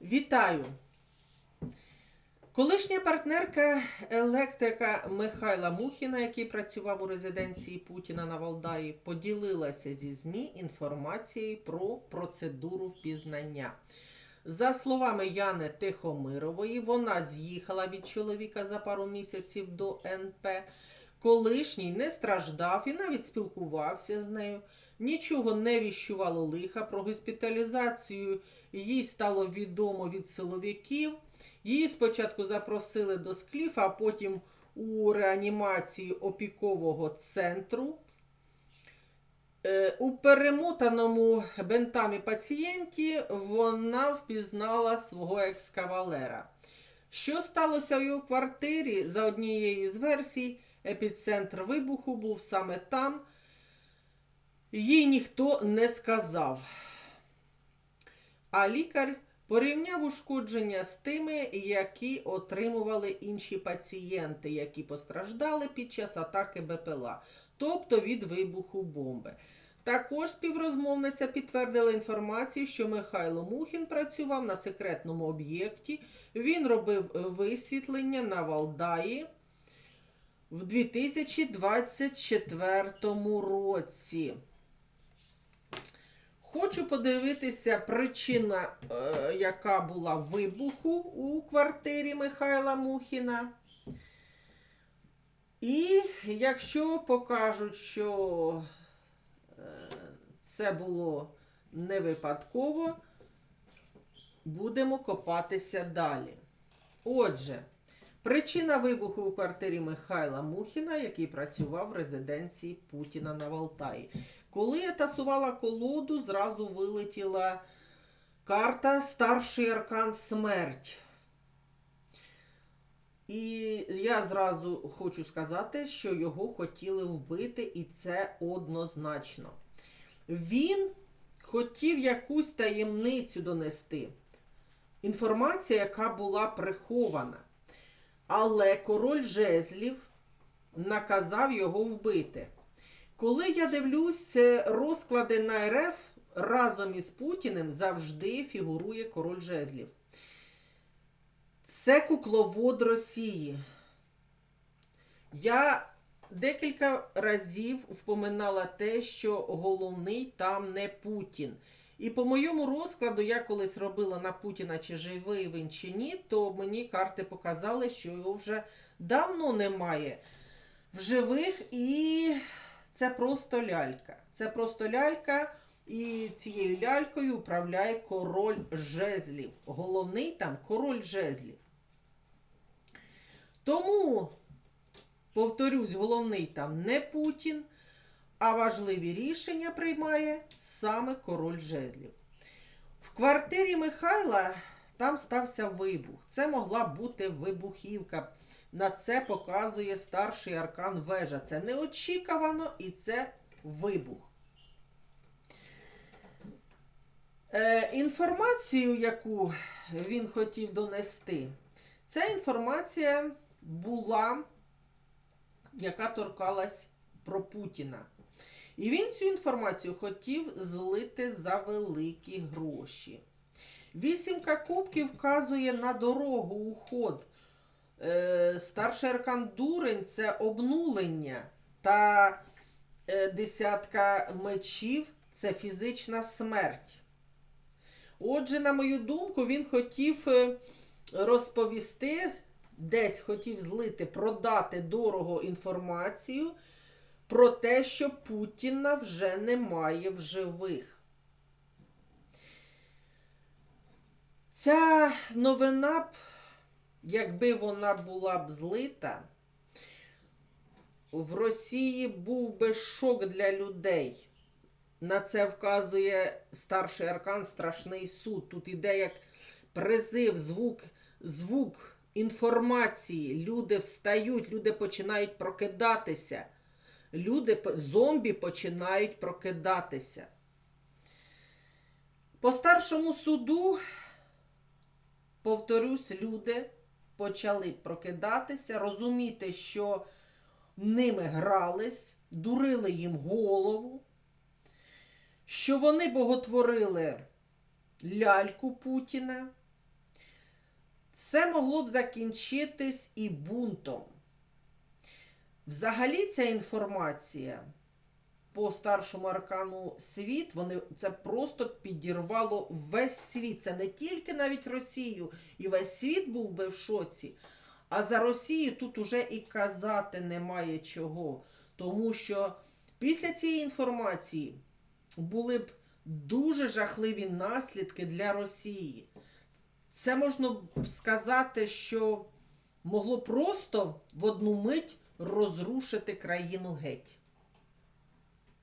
Вітаю! Колишня партнерка електрика Михайла Мухіна, який працював у резиденції Путіна на Валдаї, поділилася зі ЗМІ інформацією про процедуру впізнання. За словами Яни Тихомирової, вона з'їхала від чоловіка за пару місяців до НП. Колишній не страждав і навіть спілкувався з нею. Нічого не віщувало лиха про госпіталізацію. Їй стало відомо від силовиків. Її спочатку запросили до скліфа, а потім у реанімацію опікового центру. Е, У перемотаному бентами пацієнті вона впізнала свого екскавалера. Що сталося його квартирі? За однією з версій, епіцентр вибуху був саме там. Їй ніхто не сказав. А лікар порівняв ушкодження з тими, які отримували інші пацієнти, які постраждали під час атаки БПЛА, тобто від вибуху бомби. Також співрозмовниця підтвердила інформацію, що Михайло Мухін працював на секретному об'єкті. Він робив висвітлення на Валдаї в 2024 році. Хочу подивитися причина, е, яка була вибуху у квартирі Михайла Мухіна. І якщо покажуть, що е, це було не випадково, будемо копатися далі. Отже, причина вибуху у квартирі Михайла Мухіна, який працював в резиденції Путіна на Валтаї. Коли я тасувала колоду, зразу вилетіла карта Старший аркан Смерть. І я зразу хочу сказати, що його хотіли вбити, і це однозначно. Він хотів якусь таємницю донести. Інформація, яка була прихована. Але король жезлів наказав його вбити. Коли я дивлюсь розклади на РФ разом із Путіним завжди фігурує король жезлів. Це кукловод Росії. Я декілька разів впоминала те, що головний там не Путін. І по моєму розкладу, я колись робила на Путіна, чи живий він чи ні, то мені карти показали, що його вже давно немає в живих, і це просто лялька. Це просто лялька, і цією лялькою управляє король жезлів. Головний там король жезлів. Тому, повторюсь, головний там не Путін, а важливі рішення приймає саме король жезлів. В квартирі Михайла там стався вибух. Це могла бути вибухівка. На це показує старший аркан вежа. Це неочікувано і це вибух. Е, інформацію, яку він хотів донести, ця інформація була, яка торкалась про Путіна. І він цю інформацію хотів злити за великі гроші. Вісімка кубків вказує на дорогу, уход. Е, Старший аркан дурень це обнулення. Та е, десятка мечів це фізична смерть. Отже, на мою думку, він хотів е, розповісти, десь хотів злити, продати дорого інформацію про те, що Путіна вже немає в живих. Ця новина б, якби вона була б злита, в Росії був би шок для людей. На це вказує старший аркан Страшний суд. Тут іде як призив, звук, звук інформації. Люди встають, люди починають прокидатися. Люди, зомбі починають прокидатися. По старшому суду, повторюсь, люди почали прокидатися, розуміти, що ними грались, дурили їм голову, що вони боготворили ляльку Путіна, Це могло б закінчитись і бунтом. Взагалі, ця інформація по старшому аркану світ, вони це просто підірвало весь світ. Це не тільки навіть Росію, і весь світ був би в шоці. А за Росію тут уже і казати немає чого. Тому що після цієї інформації були б дуже жахливі наслідки для Росії. Це можна б сказати, що могло просто в одну мить розрушити країну геть.